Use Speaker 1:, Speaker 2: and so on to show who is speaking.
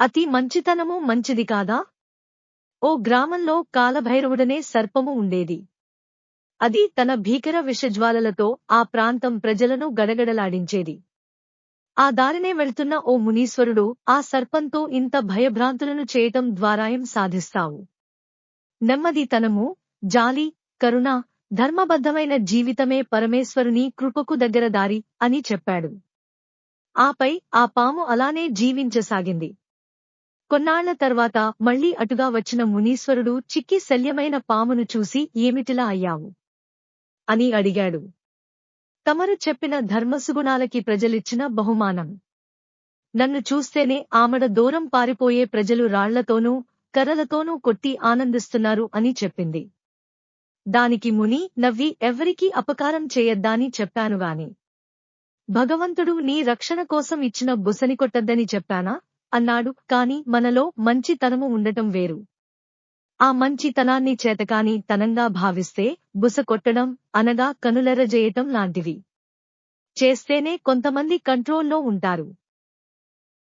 Speaker 1: అతి మంచితనము మంచిది కాదా? ఓ గ్రామంలో కాలభైరవుడనే సర్పము ఉండేది. అది తన భీకర విషజ్వాలలతో ఆ ప్రాంతం ప్రజలను గడగడలాడించేది. ఆ దారినే వెళ్తున్న ఓ మునీశ్వరుడు ఆ సర్పంతో ఇంత భయభ్రాంతులను చేయటం ద్వారాయం సాధిస్తావు. నెమ్మదితనము జాలి కరుణ ధర్మబద్ధమైన జీవితమే పరమేశ్వరుని కృపకు దగ్గర దారి అని చెప్పాడు. ఆపై ఆ పాము అలానే జీవించసాగింది. కొన్నాళ్ళ తర్వాత మళ్ళీ అటుగా వచ్చిన మునీశ్వరుడు చిక్కి శల్యమైన పామును చూసి ఏమిటిలా అయ్యావు? అని అడిగాడు. తమరు చెప్పిన ధర్మసుగుణాలకి ప్రజలిచ్చిన బహుమానం. నన్ను చూస్తేనే ఆమడ దూరం పారిపోయే ప్రజలు రాళ్ళతోనూ కర్రలతోనూ కొట్టి ఆనందిస్తున్నారు అని చెప్పింది. దానికి ముని నవ్వి ఎవరికీ అపకారం చేయొద్దాని చెప్పానుగాని. భగవంతుడు నీ రక్షణ కోసం ఇచ్చిన బుసని కొట్టద్దని చెప్పానా? అన్నాడు. కాని మనలో మంచితనము ఉండటం వేరు. ఆ మంచితనాన్ని చేతకాని తనంగా భావిస్తే బుస కొట్టడం అనగా కనులెరజేయటం లాంటివి. చేస్తేనే కొంతమంది కంట్రోల్లో ఉంటారు.